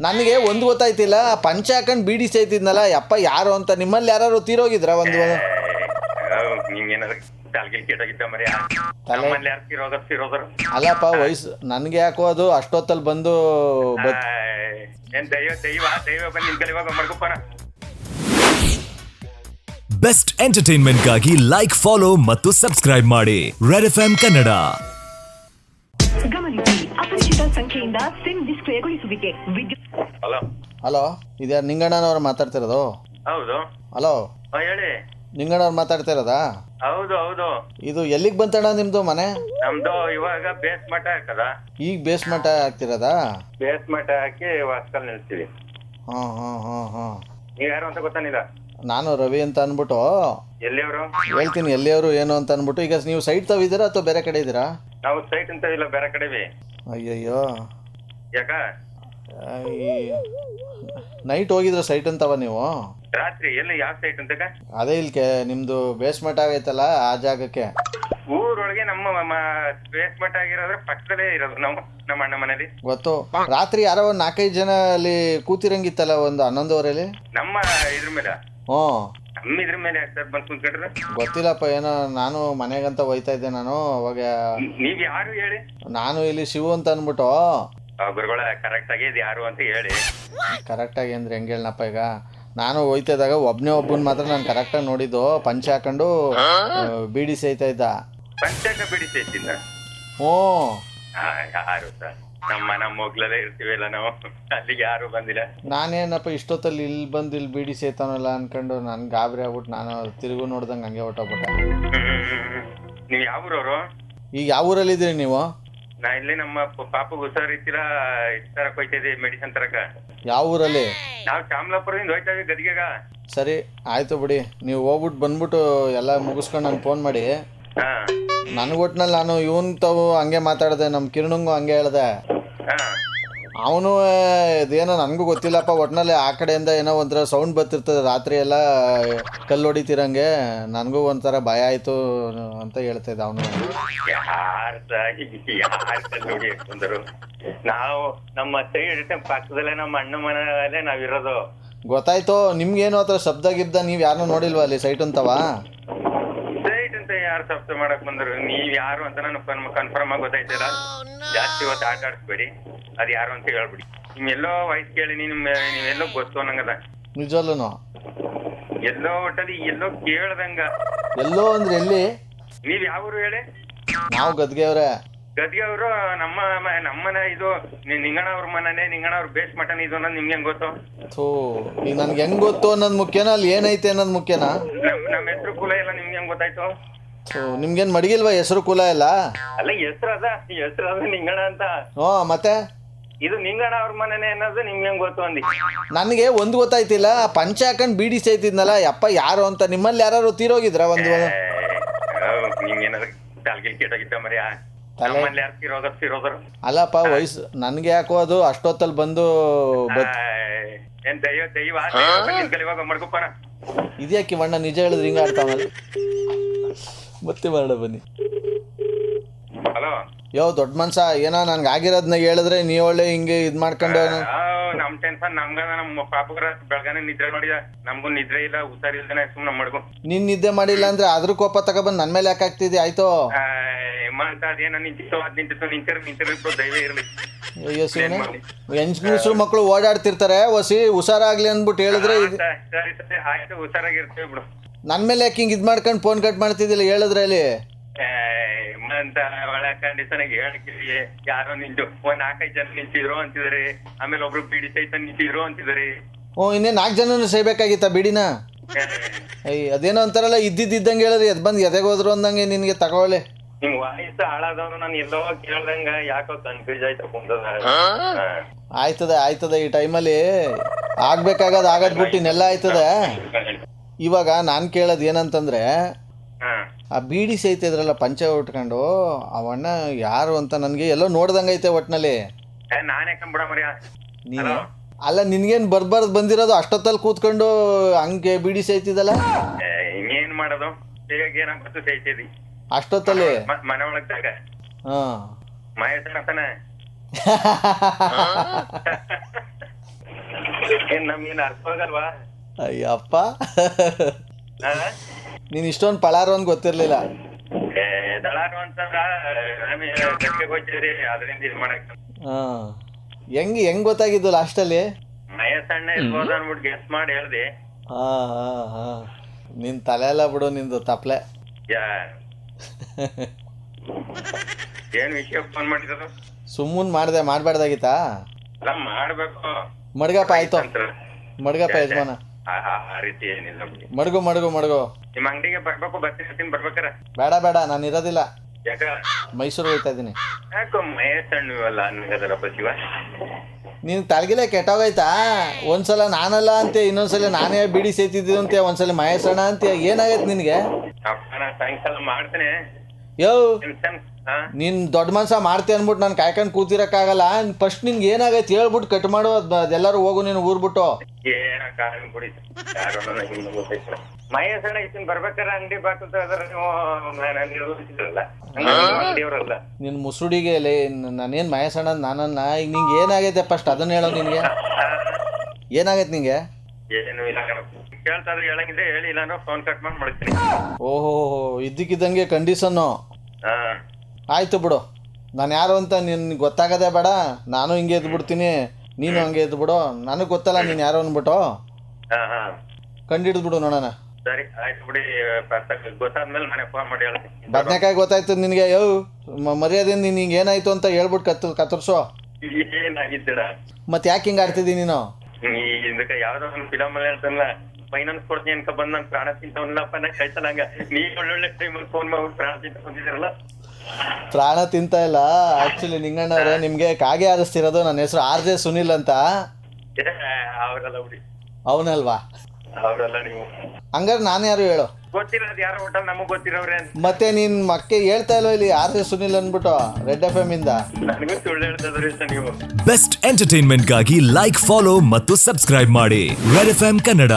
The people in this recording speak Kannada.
ನನಗೆ ಒಂದು ಗೊತ್ತಾಯ್ತಿಲ್ಲ. ಪಂಚ ಹಾಕೊಂಡು ಬೀಡಿ ಸೇತಿದ್ನಲ್ಲ ಯಪ್ಪ ಯಾರು ಅಂತ ನಿಮ್ಮಲ್ಲಿ ಯಾರು ತೀರೋಗಿದ್ರ ಒಂದು ಅಲ್ಲಪ್ಪ ವಯಸ್ಸು ನನ್ಗೆ ಯಾಕೋ ಅದು ಅಷ್ಟೊತ್ತಲ್ಲಿ ಬಂದು ಬೆಸ್ಟ್ ಎಂಟರ್ಟೈನ್ಮೆಂಟ್ಗಾಗಿ ಲೈಕ್ ಫಾಲೋ ಮತ್ತು ಸಬ್ಸ್ಕ್ರೈಬ್ ಮಾಡಿ. ರೆಡ್ ಎಫ್ ಎಂ ಕನ್ನಡ ಸಂಖ್ಯೆಯಿಂದ ಸಿಮ್ ನಿಷ್ಕ್ರಿಯಗೊಳಿಸುವಿಕೆ ವಿದ್ಯುತ್ ಹಲೋ. ಹಲೋ ಇದ್ಯಾರು ನಿಂಗಣ್ಣನವ್ರು ಮಾತಾಡ್ತಿರೋದು? ಹೌದು. ಹಲೋ. ಹಾ, ಹೇಳಿ. ನಿಂಗಣ್ಣವ್ರು ಮಾತಾಡ್ತಿರೋದಾ? ಹೌದು ಹೌದು. ಇದು ಎಲ್ಲಿಗೆ ಬಂತಣ್ಣ ನಿಮ್ಮದು ಮನೆ? ನಮ್ದು ಇವಾಗ ಬೇಸ್ ಮಠ ಹಾಕದ. ಈಗ ಬೇಸ್ಮೆಂಟ್ ಆಗ್ತಿರೋದಾ ಬೇಸ್ ಮಠ ಹಾಕಿ ವಾಸ್ಕಲ್ ನಿಲ್ತೀವಿ ಹಾಂ ಹಾ ಹಾ ಹಾಂ. ನೀವ್ ಯಾರು ಅಂತ ಗೊತ್ತಾನಿಲ್ಲ ನಾನು ರವಿ ಅಂತ ಅಂದ್ಬಿಟ್ಟು ಎಲ್ಲಿಯವರು? ಹೇಳ್ತೀನಿ ಎಲ್ಲಿಯವರು ಏನು ಅಂತ ಅಂದ್ಬಿಟ್ಟು ಈಗ ನೀವು ಸೈಟ್ ತಾವಿದ್ದೀರಾ ಅಥವಾ ಬೇರೆ ಕಡೆ ಇದ್ದೀರಾ ನಾವು ಸೈಟ್ ಅಂತ ಇಲ್ಲ ಬೇರೆ ಕಡೆವಿ. ಅಯ್ಯಯ್ಯೋ. ಯಾಕ? ನೈಟ್ ಹೋಗಿದ್ರ ಸೈಟ್ ಅಂತವ ನೀವು? ರಾತ್ರಿ ಎಲ್ಲಿ ಯಾವ ಸೈಟ್ ಅಂತಕ ಅದೇ ಇಲ್ಕೆ ನಿಮ್ದು ಬೇಸ್ಮೆಂಟ್ ಆಗೈತಲ್ಲ ಆ ಜಾಗಕ್ಕೆ. ಊರೊಳಗೆ ನಮ್ಮ ಬೇಸ್ಮೆಂಟ್ ಆಗಿರೋದ್ರೆ ಪಕ್ಕದಲ್ಲೇ ಇರೋದು ನಾವು ನಮ್ಮ ಅಣ್ಣ ಮನೇಲಿ. ಗೊತ್ತು. ರಾತ್ರಿ ಯಾರೋ ಒಂದು ನಾಲ್ಕೈದು ಜನ ಅಲ್ಲಿ ಕೂತಿರಂಗಿತ್ತಲ್ಲ ಒಂದು ಹನ್ನೊಂದುವರೆಲಿ? ನಮ್ಮ ಇದ್ರ ಮೇಲೆ. ಹ್ಞೂ. ನಮ್ಮ ಇದ್ರ ಮೇಲೆ ಯಾಕೆ ಸರ್ ಬಂದ್ ಕುಂತ್ಕೊಂಡ್ರೆ? ಗೊತ್ತಿಲ್ಲಪ್ಪ ಏನೋ ನಾನು ಮನೆಗಂತ ಹೋಯ್ತಾ ಇದ್ದೆ ನಾನು ಅವಾಗ ನೀವ್ ಯಾರು ಹೇಳಿ? ನಾನು ಇಲ್ಲಿ ಶಿವು ಅಂತ ಅಂದ್ಬಿಟ್ಟು. ಆ, ಗುರುಗಳ ಕರೆಕ್ಟ್ ಆಗಿ ಇದು ಯಾರು ಅಂತ ಹೇಳಿ. ಕರೆಕ್ಟಾಗಿ ಅಂದ್ರೆ ಹೆಂಗೆ ಹೇಳಪ್ಪ ಈಗ? ನಾನು ಹೋಯ್ತಾ ಇದ್ದಾಗ ಒಬ್ನೇ ಒಬ್ಬನ ಮಾತ್ರ ನಾನು ಕರೆಕ್ಟಾಗಿ ನೋಡಿದ್ದು ಪಂಚೆ ಹಾಕೊಂಡು ಬೀಡಿ ಸೇಯ್ತಾ ಇದ್ದ. ಸ್ಟೇಷನ್ ಹ್ಞೂ ಯಾರು ಸರ್? ನಮ್ಮ ನಮ್ಮ ಹೋಗ್ಲಲ್ಲೇ ಇರ್ತೀವಲ್ಲ ನಾವು? ಅಲ್ಲಿಗೆ ಯಾರು ಬಂದಿಲ್ಲ? ನಾನೇನಪ್ಪ ಇಷ್ಟೊತ್ತಲ್ಲಿ ಇಲ್ಲಿ ಬಂದು ಇಲ್ಲಿ ಬಿಡಿ ಸೇತಾನಲ್ಲ ಅನ್ಕೊಂಡು ನಾನು ಗಾಬರಿ ಆಗ್ಬಿಟ್ಟು ನಾನು ತಿರುಗು ನೋಡ್ದಂಗೆ ಹಂಗೆ ಹೊಟ್ಟೋಗ್ಬಿಟ್ಟೆ ನೀವು ಯಾವ ಊರವರು? ಈಗ ಯಾವ ಊರಲ್ಲಿ ಇದ್ದೀರಿ ನೀವು? ನಾ ಇಲ್ಲಿ ನಮ್ಮ ಪಾಪ ಪಾಪಗ್ ಹುಷಾರಿತ್ತಿರ ತರಕ್ ಹೋಯ್ತಾ ಇದೀವಿ ಮೆಡಿಸಿನ್ ತರಕ? ಯಾವ ಊರಲ್ಲಿ? ನಾವು ಚಾಮಲಾಪುರದಿಂದ ಹೋಯ್ತಾ ಇದೀವಿ ಗದಿಗೆಗ. ಸರಿ ಆಯ್ತು ಬಿಡಿ. ನೀವು ಹೋಗ್ಬಿಟ್ಟು ಬಂದ್ಬಿಟ್ಟು ಎಲ್ಲ ಮುಗಿಸ್ಕೊಂಡು ನಂಗೆ ಫೋನ್ ಮಾಡಿ. ಹಾ. ನನಗೆ ಒಟ್ನಲ್ಲಿ ನಾನು ಇವನ್ ತಾವು ಹಂಗೆ ಮಾತಾಡಿದೆ ನಮ್ಮ ಕಿರಣಂಗು ಹಂಗೆ ಹೇಳ್ದೆ. ಅವನು ಇದೇನೋ ನನಗೂ ಗೊತ್ತಿಲ್ಲಪ್ಪ ಒಟ್ನಲ್ಲಿ ಆ ಕಡೆಯಿಂದ ಏನೋ ಒಂಥರ ಸೌಂಡ್ ಬರ್ತಿರ್ತದೆ ರಾತ್ರಿ ಎಲ್ಲ ಕಲ್ಲು ಹೊಡಿತಿರಂಗೆ ನನಗೂ ಒಂಥರ ಭಯ ಆಯಿತು ಅಂತ ಹೇಳ್ತಾ ಇದ್ದ ಅವನು. ಯಾರ್ ಯಾರ್ ನಾವು ನಮ್ಮ ಸೈಡ್ ಪಕ್ಕದಲ್ಲೇ ನಮ್ಮ ಅಣ್ಣ ಮನೆಯಲ್ಲೇ ನಾವಿರೋದು. ಗೊತ್ತಾಯ್ತು ನಿಮ್ಗೇನು ಆ ಥರ ಶಬ್ದ ಗಿಬ್ದ ನೀವು ಯಾರನ್ನೂ ನೋಡಿಲ್ವಾ ಅಲ್ಲಿ ಸೈಟ್ ಅಂತವ? ಯಾರು ಸಬ್ಸ್ಕ್ರೈಬ್ ಮಾಡಕ್ ಬಂದ್ರು. ನೀವ್ ಯಾರು ಅಂತ ನಾನು ಕನ್ಫರ್ಮ್ ಆಗಿ ಗೊತ್ತಾಯ್ತಿಲ್ಲ. ಜಾಸ್ತಿ ಹೊತ್ತು ಆಟ ಆಡಿಸ್ಬೇಡಿ. ಅದ್ ಯಾರು ಅಂತ ಹೇಳ್ಬಿಡಿ. ನಿಮ್ ಎಲ್ಲೋ ವಾಯ್ಸ್ ಕೇಳಿ ನಿಮ್ ನೀವೆಲ್ಲೋ ಗೊತ್ತು ಅನ್ನಂಗದ. ನಿಜಲ್ಲೂ ಎಲ್ಲೋ ಒಟ್ಟಲ್ಲಿ ಎಲ್ಲೋ ಕೇಳ್ದಂಗ. ಎಲ್ಲೋ ಅಂದ್ರೆ ಎಲ್ಲಿ? ನೀವ್ ಯಾವ ಊರು ಹೇಳಿ? ನಾವು ಗದ್ಗೆಯವ್ರೆ ಗದ್ಗೆ ಅವರು ನಮ್ಮ ಮ- ನಮ್ಮನೆ ಇದು ನಿ- ನಿಂಗಣ್ಣ ಅವ್ರ ಮನೆನೇ ನಿಂಗಣ್ಣ ಅವ್ರ ಬೇಸ್ ಮಟನ್ ಇದು ಅನ್ನೋದು ನಿಮ್ಗೆ ಹೆಂಗ್ ಗೊತ್ತು? ಥೂ ಈಗ ನನ್ಗೆ ಹೆಂಗ್ ಗೊತ್ತು ಅನ್ನೋದು ಮುಖ್ಯನಾ ಅಲ್ಲಿ ಏನೈತೆ ಅನ್ನೋದು ಮುಖ್ಯನಾ? ನಮ್ ನಮ್ಮ ಹೆಸರು ಕುಲ ಎಲ್ಲ ನಿಮ್ಗೆ ಹೆಂಗ್ ಗೊತ್ತಾಯ್ತು? ನಿಮ್ಗೇನು ಮಡಗಿಲ್ವಾ? ಹೆಸರು ಕುಲ ಎಲ್ಲ? ಅಲ್ಲ ಹೆಸರು ಅದ. ಹೆಸರು ಅದ ನಿಂಗಣ ಅಂತ. ಹ್ಞೂ ಮತ್ತೆ? ಇದು ನಿಂಗಣ ಅವ್ರ ಮನೆನೇ ಅನ್ನೋದು ನಿಮ್ಗೆ ಹೆಂಗ್ ಗೊತ್ತು ಅಂದಿ? ನನಗೆ ಒಂದು ಗೊತ್ತಾಯ್ತಿಲ್ಲ. ಪಂಚ ಹಾಕೊಂಡು ಬೀಡಿ ಸೇತಿದ್ನಲ್ಲ ಅಪ್ಪ ಯಾರು ಅಂತ? ನಿಮ್ಮಲ್ಲಿ ಯಾರು ತೀರೋಗಿದ್ರ ಒಂದು ನಿಮ್ಗೇನಾದ್ರು ಮರಿಯಾ? ತಲೆ- ನಮ್ಮಲ್ಲಿ ಯಾರು ಅಲ್ಲಪ್ಪ ವಯಸ್ಸು ನನಗೆ ಯಾಕೋ ಅದು ಅಷ್ಟೊತ್ತಲ್ಲಿ ಬಂದು ಬತ್ ಏನ್ ದೈವ ದೈವ? ದೈವ ಬಂದ್ ನಿನ್ ಕಲಿವಾಗ ಮಾಡ್ಕೊಪ್ಪನ? ಇದ್ಯಾಕೆ ಮಣ್ಣ ನಿಜ ಹೇಳಿದ್ರೆ ಹಿಂಗೆ ಆಡ್ತಾವಲ್ಲ ಮತ್ತೆ ಮರಣ ಬನ್ನಿ. ಹಲೋ. ಯೋ ದೊಡ್ಡ ಮನ್ಸ ಏನೋ ನನ್ಗೆ ಆಗಿರೋದನ್ನ ಹೇಳಿದ್ರೆ ನೀ ಒಳ್ಳೆ ಹಿಂಗೆ ಇದು ಮಾಡ್ಕೊಂಡು ನಮ್ ಟೆನ್ಷನ್ ನಮ್ಗ ನಮ್ಮ ಪಾಪಗ್ರ ಬೆಳಗಾನೆ ನಿದ್ರೆ ಮಾಡಿದ. ನಮಗೂ ನಿದ್ರೆ ಇಲ್ಲ ಹುಷಾರಿಲ್ದೇನೆ ಸುಮ್ಮನೆ ಮಡ್ಗು. ನಿನ್ ನಿದ್ದೆ ಮಾಡಿಲ್ಲ ಅಂದ್ರೆ ಅದ್ರ ಕೋಪ ತಗೊಬಂದು ನನ್ ಮೇಲೆ ಯಾಕೆ ಆಗ್ತಿದ್ದೆ? ಆಯ್ತು? ಅಂತ ಅದೇನೋ ನಿಂತಿತ್ತು ಅದ್ ನಿಂತಿತ್ತು ನಿಂತಿರ್ ನಿಂತಿರ್ಬೇಕು ಧೈರ್ಯ ಇರ್ಲಿ. ಅಯ್ಯೋ ಹೆಂಚ್ಮೂಸ್ರು ಮಕ್ಕಳು ಓಡಾಡ್ತಿರ್ತಾರೆ ಒಸಿ ಹುಷಾರಾಗ್ಲಿ ಅಂದ್ಬಿಟ್ಟು ಹೇಳಿದ್ರೆ ಸರಿ ಸರಿ ಆಯ್ತು ಹುಷಾರಾಗಿರ್ತೀವಿ ಬಿಡು. ನನ್ನ ಮೇಲೆ ಯಾಕೆ ಹಿಂಗೆ ಇದ್ ಮಾಡ್ಕೊಂಡು ಫೋನ್ ಕಟ್ ಮಾಡ್ತಿದ್ದಿಲ್ಲ ಹೇಳಿದ್ರೆ ಅಲ್ಲಿ ಏ, ಅಂತ ಒಳ್ಳೆ ಕಂಡೀಷನ್ ಹೇಳಕ್ಕೆ ಯಾರೋ ನಿಂತು ಒಂದ್ ನಾಲ್ಕೈದು ಜನ ನಿಂತಿದ್ರು ಅಂತಿದ್ರಿ. ಆಮೇಲೆ ಒಬ್ರು ಬಿಡಿ ಸಹಿತ ನಿಂತಿದ್ರು ಅಂತಿದ್ರಿ. ಓ ಇನ್ನೇ ನಾಲ್ಕು ಜನನು ಸೇಬೇಕಾಗಿತ್ತ ಬಿಡಿನ? ಅಯ್ಯ ಅದೇನೋ ಅಂತಾರಲ್ಲ ಇದ್ದಿದ್ದಂಗೆ ಹೇಳಿದ್ರೆ ಎದ್ ಬಂದು ಎದೆಗೆ ಹೋದ್ರು ಅಂದಂಗೆ ನಿನಗೆ ತಗೊಳ್ಳಿ. ನಿಮ್ ವಯಸ್ಸು ಹಾಳಾದವ್ರು ನಾನು ಎಲ್ಲೋ ಕೇಳ್ದಂಗ ಯಾಕೋ ಕನ್ಫ್ಯೂಸ್ ಆಯ್ತು ಕುಂತದ. ಆಯ್ತದೆ ಆಯ್ತದೆ ಈ ಟೈಮಲ್ಲಿ ಆಗ್ಬೇಕಾಗದು ಆಗದ್ ಬಿಟ್ಟು ಇನ್ನೆಲ್ಲ ಆಯ್ತದೆ. ಇವಾಗ ನಾನು ಕೇಳೋದು ಏನಂತಂದ್ರೆ. ಆ ಬೀಡಿ ಸಹಿತ ಇದ್ರಲ್ಲ ಪಂಚೆ ಉಟ್ಕೊಂಡು ಅವಣ್ಣ ಯಾರು ಅಂತ ನನಗೆ ಎಲ್ಲೋ ನೋಡ್ದಂಗೈತೆ ಒಟ್ನಲ್ಲಿ. ನಾನ್ ಅಲ್ಲ ನಿನ್ಗೇನು ಬರ್ಬಾರ್ದು ಬಂದಿರೋದು ಅಷ್ಟೊತ್ತಲ್ಲಿ ಕೂತ್ಕೊಂಡು ಹಂಗೆ ಬೀಡಿ ಏ ಏನ್ ಮಾಡೋದು ಏನಾಗ್ಬಿಟ್ಟು ಅಷ್ಟೊತ್ತಲ್ಲಿ? ಮನೆ ಹಾಂ. ಮಹೇಶನ ಏನ್ ನಮ್ಗೇನ್ ಅರ್ಥ ಆಗಲ್ವಾ? ಅಯ್ಯಪ್ಪ. ನೀನ್ ನೀನು ಇಷ್ಟೊಂದು ಪಳಾರು ಅಂತ ಗೊತ್ತಿರಲಿಲ್ಲ. ಹೆಂಗ್ ಹೆಂಗ್ ಅಂತಂದ್ರ ನಮಗೆ ಗಟ್ಟಿಗೆ ಅದರಿಂದ ಇದು ಮಾಡಕ್. ಹಾಂ. ಹೆಂಗೆ ಹೆಂಗೆ ಗೊತ್ತಾಗಿದ್ದು ಲಾಸ್ಟಲ್ಲಿ ಮಯ ಸಣ್ಣ ಇರ್ಬೋದು ಅನ್ಬಿಟ್ಟು ಗೆಸ್ ಮಾಡಿ ಹೇಳ್ದೆ. ಹಾಂ ಹಾಂ ಹಾಂ. ನಿನ್ನ ತಲೆ ಎಲ್ಲ ಬಿಡು ನಿಂದು ತಪ್ಲೆ. ಯಾ. ಏನ್ ವಿಷಯ ಫೋನ್ ಮಾಡಿದ್ರು ಸುಮ್ಮನೆ ಮಾಡಿದೆ ಮಾಡಬಾರ್ದಾಗಿತ್ತಾ? ಎಲ್ಲ ಮಾಡ್ಬೇಕು. ಮಡ್ಗಪ್ಪ ಆಯ್ತು. ಮಡ್ಗಪ್ಪ ಯಜಮಾನ. ಆ ಆ- ಆ ರೀತಿ ಏನಿಲ್ಲ. ಬಿಡಿ ಮಡಗು ಮಡಗು ಮಡ್ಗು. ನಿಮ್ ಅಂಗಡಿಗೆ ಬರ್ಬೇಕು ಬರ್ತೀನಿ ಬರ್ತೀನಿ ಬರ್ಬೇಕಾರ ಬೇಡ ಬೇಡ ನಾನು ಇರೋದಿಲ್ಲ. ಯಾಕ? ಮೈಸೂರು ಹೋಗ್ತಾ ಇದ್ದೀನಿ. ಯಾಕೋ ಮಯ ಸಣ್ಣ ಇವೆಲ್ಲ ಅನ್ನಗದಲ್ಲಪ್ಪ ಶಿವ? ನೀನು ತಳಗಿಲೆ ಕೆಟ್ಟೋಗೈತಾ ಒಂದ್ಸಲ ನಾನಲ್ಲ ಅಂತೆ ಇನ್ನೊಂದ್ಸಲ ನಾನೇ ಬಿಡಿ ಸೇತಿದ್ದು ಅಂತೆ ಒಂದ್ಸಲ ಮಹೇಶಣ್ಣ ಅಂತೆ ಏನಾಗೈತೆ ನಿನಗೆ? ಅಪ್ಪ ನಾ ಸಾಯಂಕಾಲ ಮಾಡ್ತೇನೆ. ಯೋ. ನೀನು ದೊಡ್ಡ ಮನ್ಸ ಮಾಡ್ತಿ ಅನ್ಬಿಟ್ಟು ನಾನು ಕಾಯ್ಕೊಂಡು ಕೂತಿರಕ್ಕಾಗಲ್ಲ. ಫಸ್ಟ್ ನಿನ್ಗೆ ಏನಾಗೈತೆ ಹೇಳ್ಬಿಟ್ಟು ಕಟ್ ಮಾಡು ಅದ್- ಅದೆಲ್ಲರೂ ಹೋಗು ನೀನು ಊರ್ಬಿಟ್ಟು. ನಿನ್ ಮಹೇಶ್ ಅಣ್ಣ ಇತ್ತಿನ ಬರ್ಬೇಕಾರ ಅಂಗಡಿ ತೆಗೆದ್ರೆ ನೀವು ನಾನು ನಿರ್ವಹಿಸಿದ್ರಲ್ಲ ಅಂಗಡಿಯವರಲ್ಲ. ನಿನ್ನ ಮುಸುಡಿಗೆ ಲೇ ನಾನೇನು ಮಹೇಶಣ್ಣ ನಾನನ್ನ ಈಗ ನಿಂಗೆ ಏನಾಗೈತೆ ಫಸ್ಟ್ ಅದನ್ನ ಹೇಳೋ ನಿನಗೆ. ಏನಾಗೈತೆ ನಿಂಗೆ? ಏನು ಇಲ್ಲ ಕಣಪ್ಪ. ಕೇಳ್ತಾ ಹೇಳಂಗಿದ್ರೆ ಹೇಳಿ ನಾನು ಫೋನ್ ಕಟ್ ಮಾಡಿ ಮಾಡ್ತೀನಿ ಓಹೋ ಇದ್ದಕ್ಕಿದ್ದಂಗೆ ಕಂಡೀಷನ್ ಹಾ. ಆಯ್ತು ಬಿಡು. ನಾನು ಯಾರು ಅಂತ ನಿನ್ನ ಗೊತ್ತಾಗದೆ ಬೇಡ. ನಾನು ಹಿಂಗೆ ಎದ್ಬಿಡ್ತೀನಿ. ನೀನು ಹಂಗೆ ಎದ್ದು ಬಿಡು ನನಗೆ ಗೊತ್ತಲ್ಲ ನೀನು ಯಾರು ಅಂದ್ಬಿಟ್ಟು. ಹಾ ಹಾ. ಕಂಡಿಡ್ದು ಬಿಡು ನೋಡೋಣ. ಸರಿ ಆಯ್ತು ಬಿಡಿ ಗೊತ್ತಾದ ಗೊತ್ತಾದ್ಮೇಲೆ ನನಗೆ ಫೋನ್ ಮಾಡಿ ಹೇಳ್ತೀನಿ. ಬದನೆಕಾಯಿ ಗೊತ್ತಾಯ್ತು ನಿನಗೆ. ಯೋ ಮರ್ಯಾದೆ ನೀನು ಹಿಂಗೆ ಏನಾಯ್ತು ಅಂತ ಹೇಳ್ಬಿಟ್ಟು ಕತ್ತು ಕತ್ತರ್ಸೋ. ಏನಾಗಿದ್ದಡ? ಮತ್ತೆ ಯಾಕೆ ಹಿಂಗೆ ಆಡ್ತಿದ್ದೀನಿ ನೀನು? ಈ ಇದಕ್ಕೆ ಯಾವ್ದೋ ಒಂದು ಫಿಲಮ್ ಅಲ್ಲಿ ಹೇಳ್ತಾನಲ್ಲ ಫೈನಾನ್ಸ್ ಕೊಡ್ತೀನಿ ಅನ್ಕ ಬಂದ್ ನನ್ ಪ್ರಾಣ ತಿಂತವನ್ನಪ್ಪ ನಾ ಹಂಗ ನೀ ಒಳ್ಳೊಳ್ಳೆ ಟೈಮಲ್ಲಿ ಫೋನ್ ಮಾಡ್ಬಿಟ್ಟು ಪ್ರಾಣ ತಿಂತ ಬಂದಿದ್ದೀರಲ್ಲ ಪ್ರಾಣ ತಿಂತ ಇಲ್ಲ. ಆಕ್ಚುಲಿ ನಿಂಗಣ್ಣವ್ರೆ ನಿಮ್ಗೆ ಕಾಗೆ ಆರಿಸ್ತಿರೋದು ನನ್ನ ಹೆಸರು ಆರ್ ಜೆ ಸುನಿಲ್ ಅಂತ. ಏ, ಅವ್ರಲ್ಲ ಬಿಡಿ. ಅವನಲ್ವಾ? ಅವ್ರಲ್ಲ ನೀವು. ಹಂಗಾರೆ ನಾನು ಯಾರು ಹೇಳು? ಗೊತ್ತಿರೋದು ಯಾರೋ ಒಟ್ಟಲ್ಲಿ ನಮಗ್ ಗೊತ್ತಿರೋವ್ರೆ ಅಂತ. ಮತ್ತೆ ನೀನು ಮಕ್ಕೆ ಹೇಳ್ತಾ ಇಲ್ವ ಇಲ್ಲಿ ಆರ್ ಜೆ ಸುನಿಲ್ ಅಂದ್ಬಿಟ್ಟು ರೆಡ್ ಎಫ್ ಎಂ ಇಂದ? ನನಗೂ ಸುಳ್ಳು ಹೇಳ್ತಿದ್ರಿ ಅಂತ ನೀವು. ಬೆಸ್ಟ್ ಎಂಟರ್ಟೈನ್ಮೆಂಟ್ಗಾಗಿ ಲೈಕ್ ಫಾಲೋ ಮತ್ತು ಸಬ್ಸ್ಕ್ರೈಬ್ ಮಾಡಿ. Red F Kannada